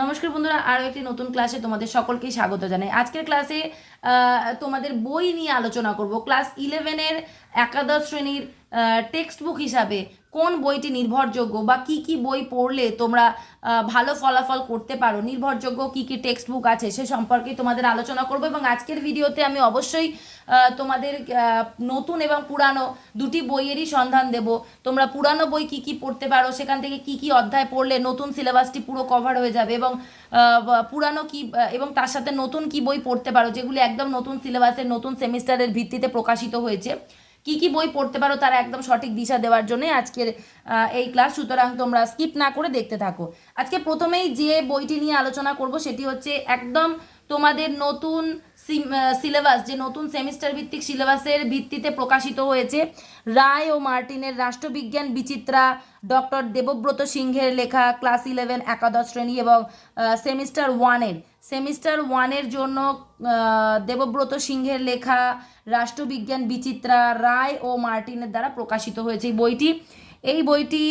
নমস্কার বন্ধুরা, আরও একটি নতুন ক্লাসে তোমাদের সকলকেই স্বাগত জানাই। আজকের ক্লাসে তোমাদের বই নিয়ে আলোচনা করব। ক্লাস ইলেভেনের একাদশ শ্রেণির টেক্সট বুক হিসাবে কোন বইটি নির্ভরযোগ্য বা কি কি বই পড়লে তোমরা ভালো ফলাফল করতে পারো? নির্ভরযোগ্য কি কি টেক্সট বুক আছে সে সম্পর্কে তোমাদের আলোচনা করব এবং আজকের ভিডিওতে আমি অবশ্যই তোমাদের নতুন এবং পুরানো দুটি বইয়েরই সন্ধান দেব। তোমরা পুরানো বই কি কি পড়তে পারো, সেখান থেকে কি কি অধ্যায় পড়লে নতুন সিলেবাসটি পুরো কভার হয়ে যাবে এবং পুরানো কি এবং তার সাথে নতুন কি বই পড়তে পারো, যেগুলি একদম নতুন সিলেবাসের নতুন সেমিস্টারের ভিত্তিতে প্রকাশিত হয়েছে। কি কি বই পড়তে পারো তারা একদম সঠিক দিশা দেওয়ার জন্য আজকের এই ক্লাস সুতরাং তোমরা স্কিপ না করে দেখতে থাকো। আজকে প্রথমেই যে বইটি নিয়ে আলোচনা করব সেটি হচ্ছে একদম তোমাদের নতুন সিলেবাস, যে নতুন সেমিস্টার ভিত্তিক সিলেবাসের ভিত্তিতে প্রকাশিত হয়েছে রায় ও মার্টিনের রাষ্ট্রবিজ্ঞান বিচিত্রা, ডক্টর দেবব্রত সিংহের লেখা, ক্লাস ইলেভেন, একাদশ শ্রেণি এবং সেমিস্টার ওয়ানের। সেমিস্টার ওয়ানের জন্য দেবব্রত সিংহের লেখা, রাষ্ট্রবিজ্ঞান বিচিত্রা, রায় ও মার্টিনের দ্বারা প্রকাশিত হয়েছে এই বইটি। এই বইটি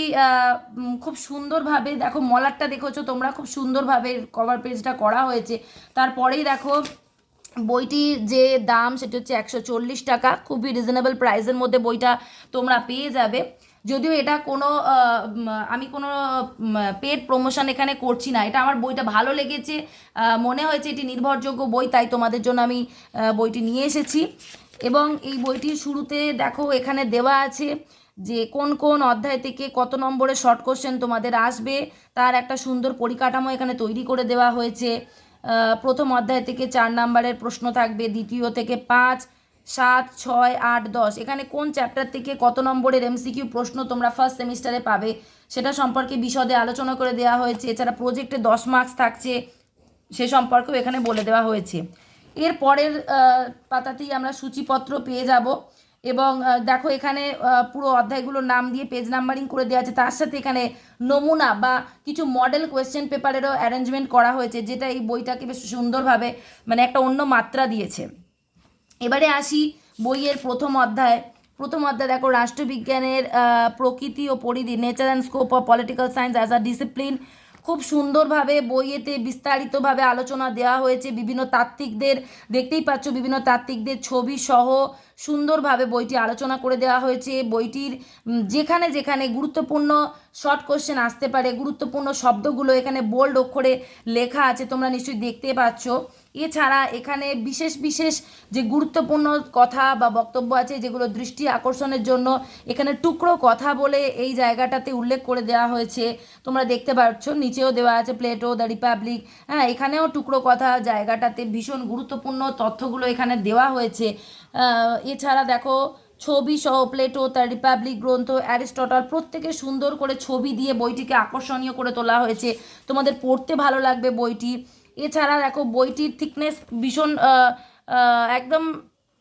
খুব সুন্দরভাবে, দেখো মলারটা দেখেছ, তোমরা খুব সুন্দরভাবে কভার পেজটা করা হয়েছে। তারপরেই দেখো বইটির যে দাম সেটা হচ্ছে একশো চল্লিশ টাকা। খুবই রিজনেবল প্রাইসের মধ্যে বইটা তোমরা পেয়ে যাবে। যদিও এটা কোনো আমি কোনো পেড প্রমোশন এখানে করছি না। এটা আমার বইটা ভালো লেগেছে মনে হয়েছে এটি নির্ভরযোগ্য বই, তাই তোমাদের জন্য আমি বইটি নিয়ে এসেছি। এবং এই বইটির শুরুতে দেখো এখানে দেওয়া আছে যে কোন কোন অধ্যায় থেকে কত নম্বরের শর্ট কোশ্চেন তোমাদের আসবে। তার একটা সুন্দর পরিকাঠামো এখানে তৈরি করে দেওয়া হয়েছে। প্রথম অধ্যায় থেকে চার নম্বরের প্রশ্ন থাকবে, দ্বিতীয় থেকে পাঁচ, সাত, ছয়, আট, দশ। এখানে কোন চ্যাপ্টার থেকে কত নম্বরের এমসিকিউ প্রশ্ন তোমরা ফার্স্ট সেমিস্টারে পাবে সেটা সম্পর্কে বিশদে আলোচনা করে দেওয়া হয়েছে। এছাড়া প্রজেক্টে দশ মার্কস থাকছে সে সম্পর্কেও এখানে বলে দেওয়া হয়েছে। এর পরের পাতাতেই আমরা সূচিপত্র পেয়ে যাব। এবং দেখো এখানে পুরো অধ্যায়গুলোর নাম দিয়ে পেজ নাম্বারিং করে দেওয়া আছে। তার সাথে এখানে নমুনা বা কিছু মডেল কোয়েশ্চেন পেপারেরও অ্যারেঞ্জমেন্ট করা হয়েছে, যেটা এই বইটাকে বেশ সুন্দরভাবে মানে একটা অন্য মাত্রা দিয়েছে। এবারে আসি বইয়ের প্রথম অধ্যায়। প্রথম অধ্যায় দেখো, রাষ্ট্রবিজ্ঞানের প্রকৃতি ও পরিধি nature and scope of political science as a discipline খুব সুন্দরভাবে বইয়েতে বিস্তারিতভাবে আলোচনা দেওয়া হয়েছে। বিভিন্ন তাত্ত্বিকদের, দেখতেই পাচ্ছ বিভিন্ন তাত্ত্বিকদের ছবি সহ সুন্দরভাবে বইটি আলোচনা করে দেওয়া হয়েছে। বইটির যেখানে যেখানে গুরুত্বপূর্ণ শর্ট কোশ্চেন আসতে পারে, গুরুত্বপূর্ণ শব্দগুলো এখানে বোল্ড অক্ষরে লেখা আছে, তোমরা নিশ্চয়ই দেখতে পাচ্ছ। এছাড়া এখানে বিশেষ বিশেষ যে গুরুত্বপূর্ণ কথা বা বক্তব্য আছে, যেগুলো দৃষ্টি আকর্ষণের জন্য এখানে টুকরো কথা বলে এই জায়গাটাতে উল্লেখ করে দেওয়া হয়েছে। তোমরা দেখতে পাচ্ছ, নিচেও দেওয়া আছে প্লেটো দ্য রিপাবলিক হ্যাঁ এখানেও টুকরো কথা জায়গাটাতে ভীষণ গুরুত্বপূর্ণ তথ্যগুলো এখানে দেওয়া হয়েছে। এছাড়া দেখো, ছবি সহ প্লেটো তার রিপাবলিক গ্রন্থ, অ্যারিস্টটল প্রত্যেকে সুন্দর করে ছবি দিয়ে বইটিকে আকর্ষণীয় করে তোলা হয়েছে। তোমাদের পড়তে ভালো লাগবে বইটি। এছাড়া দেখো, বইটির থিকনেস ভীষণ একদম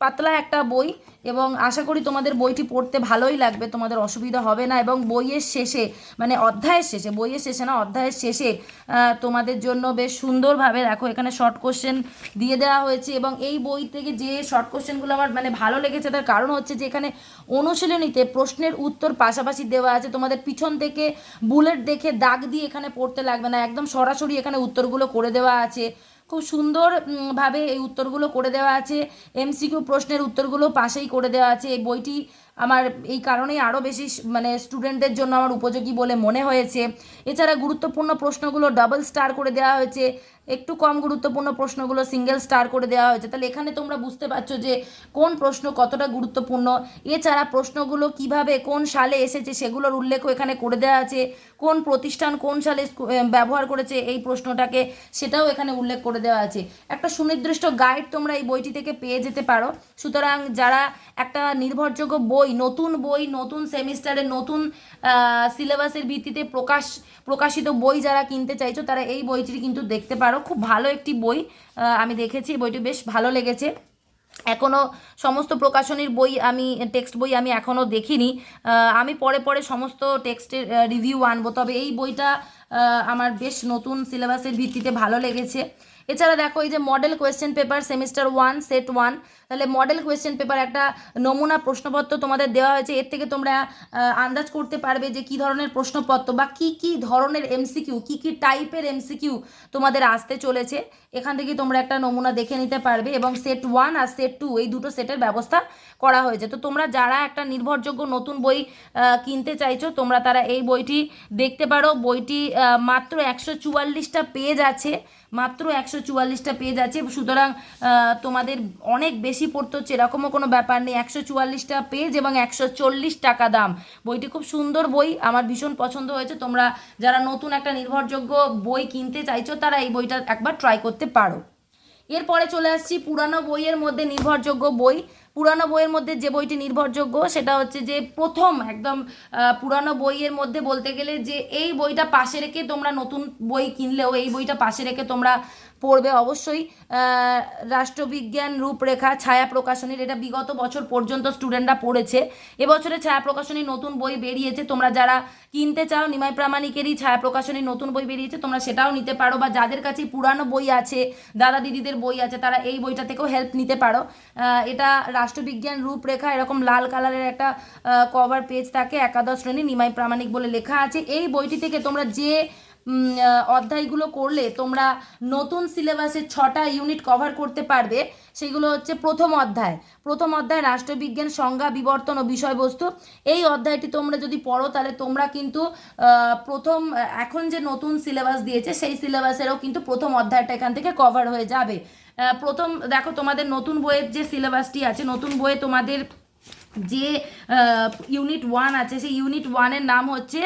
পাতলা একটা বই এবং আশা করি তোমাদের বইটি পড়তে ভালোই লাগবে, তোমাদের অসুবিধা হবে না এবং বইয়ের শেষে মানে অধ্যায়ের শেষে, বইয়ের শেষে না, অধ্যায়ের শেষে তোমাদের জন্য বেশ সুন্দরভাবে দেখো এখানে শর্ট কোশ্চেন দিয়ে দেওয়া হয়েছে এবং এই বই থেকে যে শর্ট কোশ্চেনগুলো আমার মানে ভালো লেগেছে তার কারণ হচ্ছে যে এখানে অনুশীলনীতে প্রশ্নের উত্তর পাশাপাশি দেওয়া আছে, তোমাদের পিছন থেকে বুলেট দেখে দাগ দিয়ে এখানে পড়তে লাগবে না, একদম সরাসরি এখানে উত্তরগুলো করে দেওয়া আছে। খুব সুন্দরভাবে এই উত্তরগুলো করে দেওয়া আছে। এমসিকিউ প্রশ্নের উত্তরগুলো পাশেই করে দেওয়া আছে। এই বইটি আমার এই কারণেই আরও বেশি মানে স্টুডেন্টদের জন্য আমার উপযোগী বলে মনে হয়েছে। এছাড়া গুরুত্বপূর্ণ প্রশ্নগুলো ডাবল স্টার করে দেওয়া হয়েছে। একটু কম গুরুত্বপূর্ণ প্রশ্নগুলো সিঙ্গেল স্টার করে দেওয়া হয়েছে। তাহলে এখানে তোমরা বুঝতে পারছ যে কোন প্রশ্ন কতটা গুরুত্বপূর্ণ। এছাড়া প্রশ্নগুলো কীভাবে কোন সালে এসেছে সেগুলোর উল্লেখও এখানে করে দেওয়া আছে। কোন প্রতিষ্ঠান কোন সালে ব্যবহার করেছে এই প্রশ্নটাকে সেটাও এখানে উল্লেখ করে দেওয়া আছে। একটা সুনির্দিষ্ট গাইড তোমরা এই বইটি থেকে পেয়ে যেতে পারো। সুতরাং যারা একটা নির্ভরযোগ্য বই নতুন বই, নতুন সেমিস্টারে নতুন সিলেবাসের ভিত্তিতে প্রকাশ, প্রকাশিত বই যারা কিনতে চাইছো, তারা এই বইটি কিন্তু দেখতে পারো। খুব ভালো একটি বই আমি দেখেছি বইটি বেশ ভালো লেগেছে। এখনও সমস্ত প্রকাশনীর বই আমি, টেক্সট বই আমি এখনও দেখিনি। আমি পরে পরে সমস্ত টেক্সটের রিভিউ আনব। তবে এই বইটা আমার বেশ নতুন সিলেবাসের ভিত্তিতে ভালো লেগেছে। এছাড়া দেখো এই যে model question paper semester one set one তাহলে মডেল কোয়েশ্চেন পেপার একটা নমুনা প্রশ্নপত্র তোমাদের দেওয়া হয়েছে। এর থেকে তোমরা আন্দাজ করতে পারবে যে কি ধরনের প্রশ্নপত্র বা কি কি ধরনের এমসিকিউ কি কি টাইপের এমসিকিউ তোমাদের আসতে চলেছে। এখান থেকে তোমরা একটা নমুনা দেখে নিতে পারবে এবং সেট ওয়ান আর সেট টু এই দুটো সেটের ব্যবস্থা করা হয়েছে। তো তোমরা যারা একটা নির্ভরযোগ্য নতুন বই কিনতে চাইছো, তোমরা তারা এই বইটি দেখতে পারো। বইটি মাত্র একশো চুয়াল্লিশটা পেজ আছে। মাত্র একশো চুয়াল্লিশটা পেজ আছে। সুতরাং তোমাদের অনেক বেশি পড়তে হচ্ছে, এরকমও কোনো ব্যাপার নেই। একশো চুয়াল্লিশটা পেজ এবং একশো চল্লিশ টাকা দাম। বইটি খুব সুন্দর বই, আমার ভীষণ পছন্দ হয়েছে। তোমরা যারা নতুন একটা নির্ভরযোগ্য বই কিনতে চাইছো, তারা এই বইটা একবার ট্রাই করতে পারো। এরপরে চলে আসছি, পুরানো বইয়ের মধ্যে নির্ভরযোগ্য বই। পুরানো বইয়ের মধ্যে যে বইটি নির্ভরযোগ্য, সেটা হচ্ছে যে প্রথম একদম পুরানো বইয়ের মধ্যে বলতে গেলে যে এই বইটা পাশে রেখে তোমরা নতুন বই কিনলেও, এই বইটা পাশে রেখে তোমরা পড়বে অবশ্যই। রাষ্ট্রবিজ্ঞান, রূপরেখা, ছায়া প্রকাশনীর, এটা বিগত বছর পর্যন্ত স্টুডেন্টরা পড়েছে। এবছরে ছায়া প্রকাশনীর নতুন বই বেরিয়েছে, তোমরা যারা কিনতে চাও, নিমাই প্রামাণিকেরই ছায়া প্রকাশনীর নতুন বই বেরিয়েছে, তোমরা সেটাও নিতে পারো। বা যাদের কাছে পুরানো বই আছে, দাদা দিদিদের বই আছে, তারা এই বইটা থেকেও হেল্প নিতে পারো। এটা রাষ্ট্রবিজ্ঞান রূপরেখা এরকম লাল কালারের একটা কভার পেজ থাকে, একাদশ শ্রেণি নিমাই প্রামাণিক বলে লেখা আছে। এই বইটি থেকে তোমরা যে অধ্যায়গুলো করলে তোমরা নতুন সিলেবাসের ছটা ইউনিট কভার করতে পারবে। সেগুলো হচ্ছে প্রথম অধ্যায়। প্রথম অধ্যায় রাষ্ট্রবিজ্ঞান, সংজ্ঞা, বিবর্তন ও বিষয়বস্তু। এই অধ্যায়টি তোমরা যদি পড়ো, তাহলে তোমরা কিন্তু প্রথম, এখন যে নতুন সিলেবাস দিয়েছে, সেই সিলেবাসেরও কিন্তু প্রথম অধ্যায়টা এখান থেকে কভার হয়ে যাবে। প্রথম, দেখো তোমাদের নতুন বইয়ের যে সিলেবাসটি আছে, নতুন বইয়ে তোমাদের যে ইউনিট ওয়ান আছে। সেই ইউনিট ওয়ানের নাম হচ্ছে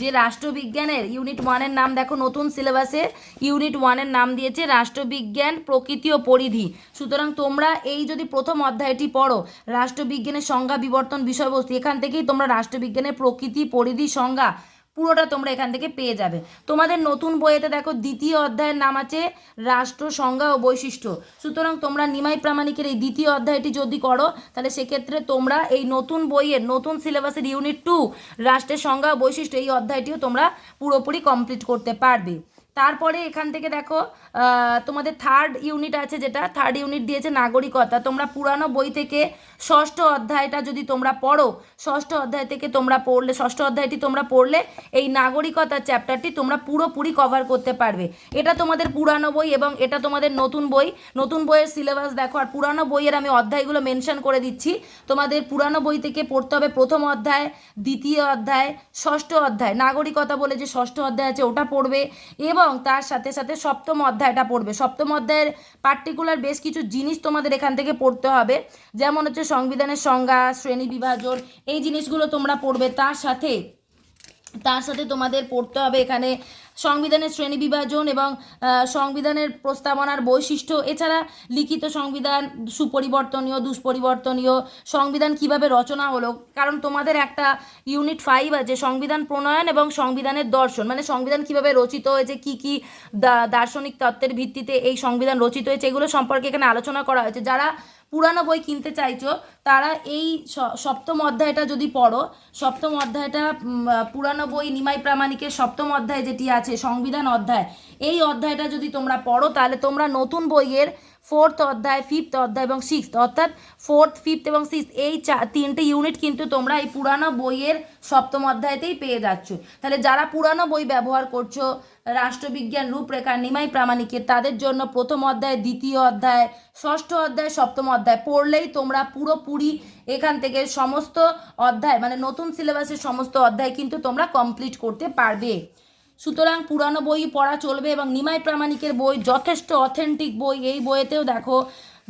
যে রাষ্ট্রবিজ্ঞানের ইউনিট ওয়ানের নাম দেখো, নতুন সিলেবাসে ইউনিট ওয়ানের নাম দিয়েছে রাষ্ট্রবিজ্ঞান, প্রকৃতি ও পরিধি। সুতরাং তোমরা এই যদি প্রথম অধ্যায়টি পড়ো, রাষ্ট্রবিজ্ঞানের সংজ্ঞা, বিবর্তন বিষয়বস্তু, এখান থেকেই তোমরা রাষ্ট্রবিজ্ঞানের প্রকৃতি, পরিধি, সংজ্ঞা পুরোটা তোমরা এখান থেকে পেয়ে যাবে। তোমাদের নতুন বইয়েতে দেখো, দ্বিতীয় অধ্যায়ের নাম আছে রাষ্ট্র, সংজ্ঞা ও বৈশিষ্ট্য। সুতরাং তোমরা নিমাই প্রামাণিকের এই দ্বিতীয় অধ্যায়টি যদি করো, তাহলে সেক্ষেত্রে তোমরা এই নতুন বইয়ের, নতুন সিলেবাসের ইউনিট টু রাষ্ট্রের সংজ্ঞা ও বৈশিষ্ট্য এই অধ্যায়টিও তোমরা পুরোপুরি কমপ্লিট করতে পারবে। তারপরে এখান থেকে দেখো তোমাদের থার্ড ইউনিট আছে যেটা থার্ড ইউনিট দিয়েছে নাগরিকতা। তোমরা পুরানো বই থেকে ষষ্ঠ অধ্যায়টা যদি তোমরা পড়ো, ষষ্ঠ অধ্যায় থেকে তোমরা পড়লে, ষষ্ঠ অধ্যায়টি তোমরা পড়লে, এই নাগরিকতার চ্যাপ্টারটি তোমরা পুরোপুরি কভার করতে পারবে। এটা তোমাদের পুরানো বই এবং এটা তোমাদের নতুন বই। নতুন বইয়ের সিলেবাস দেখো, আর পুরানো বইয়ের আমি অধ্যায়গুলো মেনশন করে দিচ্ছি। তোমাদের পুরানো বই থেকে পড়তে হবে প্রথম অধ্যায়, দ্বিতীয় অধ্যায়, ষষ্ঠ অধ্যায়। নাগরিকতা বলে যে ষষ্ঠ অধ্যায় আছে, ওটা পড়বে। এবং তার সাথে সাথে সপ্তম অধ্যায়টা পড়বে। সপ্তম অধ্যায়ের পার্টিকুলার বেশ কিছু জিনিস তোমাদের এখান থেকে পড়তে হবে। যেমন হচ্ছে সংবিধানের সংজ্ঞা, শ্রেণি বিভাজন, এই জিনিসগুলো তোমরা পড়বে। তার সাথে তার সাথে তোমাদের পড়তে হবে এখানে সংবিধানের শ্রেণি বিভাজন এবং সংবিধানের প্রস্তাবনার বৈশিষ্ট্য। এছাড়া লিখিত সংবিধান সুপরিবর্তনীয়, দুষ্পরিবর্তনীয়, সংবিধান কীভাবে রচনা হলো? কারণ তোমাদের একটা ইউনিট ফাইভ আছে, সংবিধান প্রণয়ন এবং সংবিধানের দর্শন। মানে সংবিধান কীভাবে রচিত হয়েছে, কি কি দার্শনিক তত্ত্বের ভিত্তিতে এই সংবিধান রচিত হয়েছে, এগুলো সম্পর্কে এখানে আলোচনা করা হয়েছে। যারা পুরানো বই কিনতে চাইছো, তারা এই সপ্তম অধ্যায়টা যদি পড়ো, সপ্তম অধ্যায়টা পুরানো বই নিমাই প্রামাণিকের সপ্তম অধ্যায় যেটি আছে, সংবিধান অধ্যায়, এই অধ্যায়টা যদি তোমরা পড়ো, তাহলে তোমরা নতুন বইয়ের ফোর্থ অধ্যায়, ফিফথ অধ্যায় এবং সিক্সথ, অর্থাৎ ফোর্থ, ফিফথ এবং সিক্স এই চা, তিনটে ইউনিট কিন্তু তোমরা এই পুরানো বইয়ের সপ্তম অধ্যায়তেই পেয়ে যাচ্ছ। তাহলে যারা পুরানো বই ব্যবহার করছ রাষ্ট্রবিজ্ঞান রূপরেখা নিমাই প্রামাণিকের তাদের জন্য প্রথম অধ্যায়, দ্বিতীয় অধ্যায়, ষষ্ঠ অধ্যায়, সপ্তম অধ্যায় পড়লেই তোমরা পুরোপুরি এখান থেকে সমস্ত অধ্যায় মানে নতুন সিলেবাসের সমস্ত অধ্যায় কিন্তু তোমরা কমপ্লিট করতে পারবে। সুতরাং পুরানো বই পড়া চলবে এবং নিমাই প্রামাণিকের বই যথেষ্ট অথেন্টিক বই, এই বইয়েতেও দেখো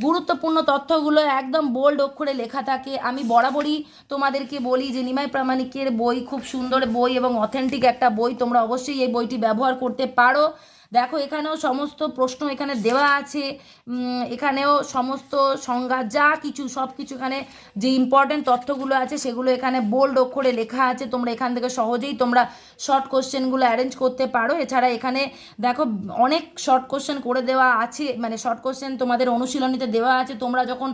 গুরুত্বপূর্ণ তথ্যগুলো একদম বোল্ড অক্ষরে লেখা থাকে। আমি বরাবরই তোমাদেরকে বলি যে নিমাই প্রামাণিকের বই, খুব সুন্দর বই এবং অথেন্টিক একটা বই, তোমরা অবশ্যই এই বইটি ব্যবহার করতে পারো। দেখো এখানেও সমস্ত প্রশ্ন এখানে দেওয়া আছে। এখানেও সমস্ত সংজ্ঞা যা কিছু, সব কিছু এখানে যে ইম্পর্টেন্ট তথ্যগুলো আছে সেগুলো এখানে বোল্ড অক্ষরে লেখা আছে। তোমরা এখান থেকে সহজেই তোমরা শর্ট কোশ্চেনগুলো অ্যারেঞ্জ করতে পারো। এছাড়া এখানে দেখো অনেক শর্ট কোশ্চেন করে দেওয়া আছে। মানে শর্ট কোশ্চেন তোমাদের অনুশীলনীতে দেওয়া আছে। তোমরা যখন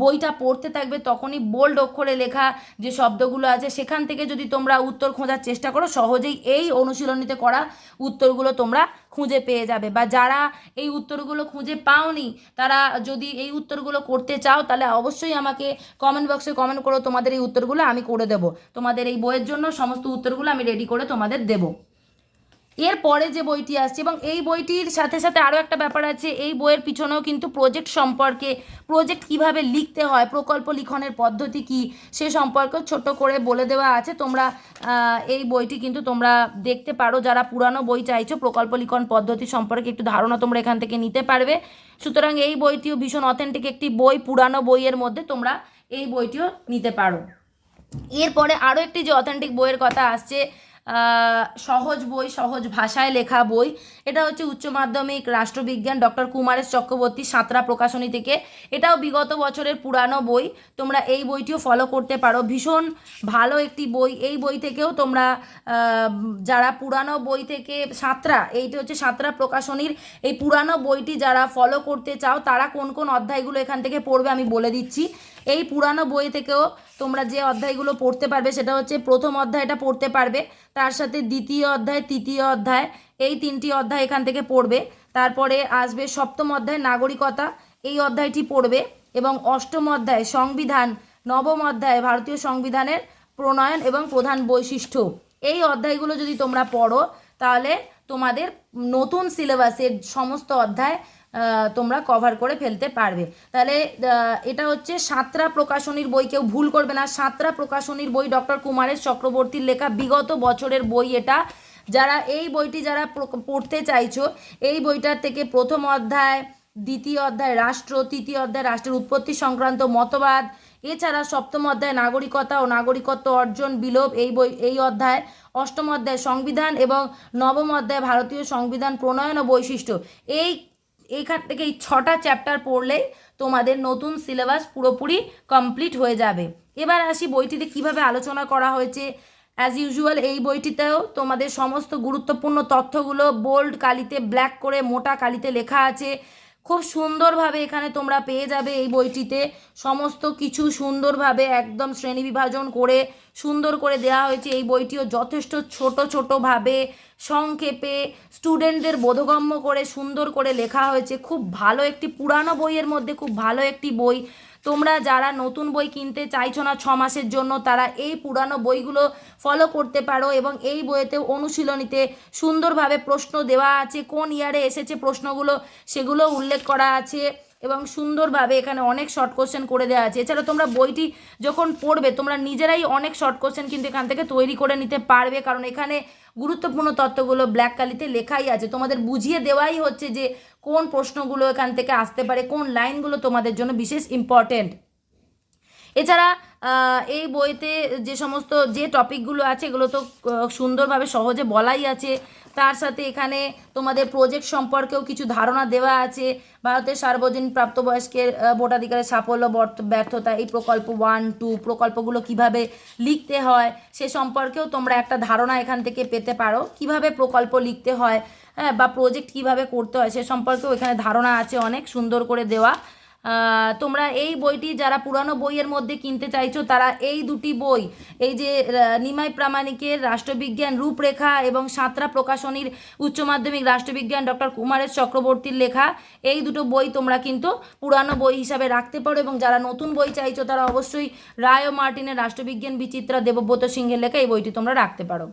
বইটা পড়তে থাকবে তখনই বোল্ড অক্ষরে লেখা যে শব্দগুলো আছে, সেখান থেকে যদি তোমরা উত্তর খোঁজার চেষ্টা করো, সহজেই এই অনুশীলনীতে করা উত্তরগুলো তোমরা খুঁজে পেয়ে যাবে বা যারা এই উত্তরগুলো খুঁজে পাওনি, তারা যদি এই উত্তরগুলো করতে চাও, তাহলে অবশ্যই আমাকে কমেন্ট বক্সে কমেন্ট করো, তোমাদের এই উত্তরগুলো আমি করে দেবো। তোমাদের এই বইয়ের জন্য সমস্ত উত্তরগুলো আমি রেডি করে তোমাদের দেবো। এর পরে যে বইটি আসছে, এবং এই বইটির সাথে সাথে আরও একটা ব্যাপার আছে, এই বইয়ের পিছনেও কিন্তু প্রজেক্ট সম্পর্কে প্রজেক্ট কীভাবে লিখতে হয়, প্রকল্প লিখনের পদ্ধতি কি, সে সম্পর্কে ছোট করে বলে দেওয়া আছে। তোমরা এই বইটি কিন্তু তোমরা দেখতে পারো, যারা পুরানো বই চাইছো, প্রকল্প লিখন পদ্ধতি সম্পর্কে একটু ধারণা তোমরা এখান থেকে নিতে পারবে। সুতরাং এই বইটিও ভীষণ অথেন্টিক একটি বই, পুরানো বইয়ের মধ্যে তোমরা এই বইটিও নিতে পারো। এরপরে আরও একটি যে অথেন্টিক বইয়ের কথা আসছে সহজ বই, সহজ ভাষায় লেখা বই। এটা হচ্ছে উচ্চ মাধ্যমিক রাষ্ট্রবিজ্ঞান ডক্টর কুমারেশ চক্রবর্তী সাঁতরা প্রকাশনী থেকে। এটাও বিগত বছরের পুরানো বই। তোমরা এই বইটিও ফলো করতে পারো। ভীষণ ভালো একটি বই। এই বই থেকেও তোমরা যারা পুরানো বই থেকে সাঁতরা, এইটি হচ্ছে সাঁতরা প্রকাশনীর এই পুরানো বইটি যারা ফলো করতে চাও, তারা কোন কোন অধ্যায়গুলো এখান থেকে পড়বে আমি বলে দিচ্ছি। এই পুরানো বই থেকেও তোমরা যে অধ্যায়গুলো পড়তে পারবে সেটা হচ্ছে প্রথম অধ্যায়টা পড়তে পারবে, তার সাথে দ্বিতীয় অধ্যায়, তৃতীয় অধ্যায়, এই তিনটি অধ্যায় এখান থেকে পড়বে। তারপরে আসবে সপ্তম অধ্যায়, নাগরিকতা, এই অধ্যায়টি পড়বে। এবং অষ্টম অধ্যায়, সংবিধান, নবম অধ্যায়, ভারতীয় সংবিধানের প্রণয়ন এবং প্রধান বৈশিষ্ট্য। এই অধ্যায়গুলো যদি তোমরা পড়ো, তাহলে তোমাদের নতুন সিলেবাসের সমস্ত অধ্যায় তোমরা কভার করে ফেলতে পারবে। তাহলে এটা হচ্ছে সাঁতরা প্রকাশনীর বই। কেউ ভুল করবে না। সাঁতরা প্রকাশনীর বই ডক্টর কুমারের চক্রবর্তীর লেখা বিগত বছরের বই এটা। যারা এই বইটি যারা পড়তে চাইছো, এই বইটার থেকে প্রথম অধ্যায়, দ্বিতীয় অধ্যায় রাষ্ট্র, তৃতীয় অধ্যায় রাষ্ট্রের উৎপত্তি সংক্রান্ত মতবাদ, এছাড়া সপ্তম অধ্যায় নাগরিকতা ও নাগরিকত্ব অর্জন বিলোপ, এই বই, এই অধ্যায়, অষ্টম অধ্যায় সংবিধান এবং নবম অধ্যায় ভারতীয় সংবিধান প্রণয়ন ও বৈশিষ্ট্য। এই এইখান থেকে এই ছটা চ্যাপ্টার পড়লেই তোমাদের নতুন সিলেবাস পুরোপুরি কমপ্লিট হয়ে যাবে। এবার আসি বইটিতে কীভাবে আলোচনা করা হয়েছে। অ্যাজ ইউজুয়াল এই বইটিতেও তোমাদের সমস্ত গুরুত্বপূর্ণ তথ্যগুলো বোল্ড কালিতে ব্ল্যাক করে, মোটা কালিতে লেখা আছে। খুব সুন্দরভাবে এখানে তোমরা পেয়ে যাবে এই বইটিতে। সমস্ত কিছু সুন্দরভাবে একদম শ্রেণি বিভাজন করে সুন্দর করে দেওয়া হয়েছে। এই বইটিও যথেষ্ট ছোট, ছোটোভাবে সংক্ষেপে স্টুডেন্টদের বোধগম্য করে সুন্দর করে লেখা হয়েছে। খুব ভালো একটি পুরানো বইয়ের মধ্যে, খুব ভালো একটি বই। তোমরা যারা নতুন বই কিনতে চাইছো না ছ মাসের জন্য, তারা এই পুরানো বইগুলো ফলো করতে পারো এবং এই বইয়েতে অনুশীলনীতে সুন্দরভাবে প্রশ্ন দেওয়া আছে, কোন ইয়ারে এসেছে প্রশ্নগুলো সেগুলো উল্লেখ করা আছে এবং সুন্দরভাবে এখানে অনেক শর্ট কোশ্চেন করে দেওয়া আছে। এছাড়া তোমরা বইটি যখন পড়বে, তোমরা নিজেরাই অনেক শর্ট কোশ্চেন কিন্তু এখান থেকে তৈরি করে নিতে পারবে কারণ এখানে গুরুত্বপূর্ণ তত্ত্বগুলো ব্ল্যাক কালিতে লেখাই আছে। তোমাদের বুঝিয়ে দেওয়াই হচ্ছে যে কোন প্রশ্নগুলো এখান থেকে আসতে পারে, কোন লাইনগুলো তোমাদের জন্য বিশেষ ইম্পর্টেন্ট এছাড়া এই বইতে যে সমস্ত যে টপিকগুলো আছে, এগুলো তো সুন্দরভাবে সহজে বলাই আছে। তার সাথে এখানে তোমাদের প্রজেক্ট সম্পর্কেও কিছু ধারণা দেওয়া আছে। ভারতের সার্বজনীন প্রাপ্তবয়স্কের ভোটাধিকারের সাফল্য ব্যর্থতা, এই প্রকল্প ওয়ান টু প্রকল্পগুলো কীভাবে লিখতে হয়, সে সম্পর্কেও তোমরা একটা ধারণা এখান থেকে পেতে পারো। কীভাবে প্রকল্প লিখতে হয় হ্যাঁ বা প্রজেক্ট কীভাবে করতে হয়, সে সম্পর্কেও এখানে ধারণা আছে অনেক, সুন্দর করে দেওয়া। তোমরা এই বইটি যারা পুরানো বইয়ের মধ্যে কিনতে চাইছো, তারা এই দুটি বই, এই যে নিমাই প্রামাণিকের রাষ্ট্রবিজ্ঞান রূপরেখা এবং সাঁতরা প্রকাশনীর উচ্চ মাধ্যমিক রাষ্ট্রবিজ্ঞান ডক্টর কুমারেশ চক্রবর্তীর লেখা, এই দুটো বই তোমরা কিন্তু পুরানো বই হিসাবে রাখতে পারো এবং যারা নতুন বই চাইছো, তারা অবশ্যই রায় ও মার্টিনের রাষ্ট্রবিজ্ঞান বিচিত্রা দেবব্রত সিংহের লেখা এই বইটি তোমরা রাখতে পারো।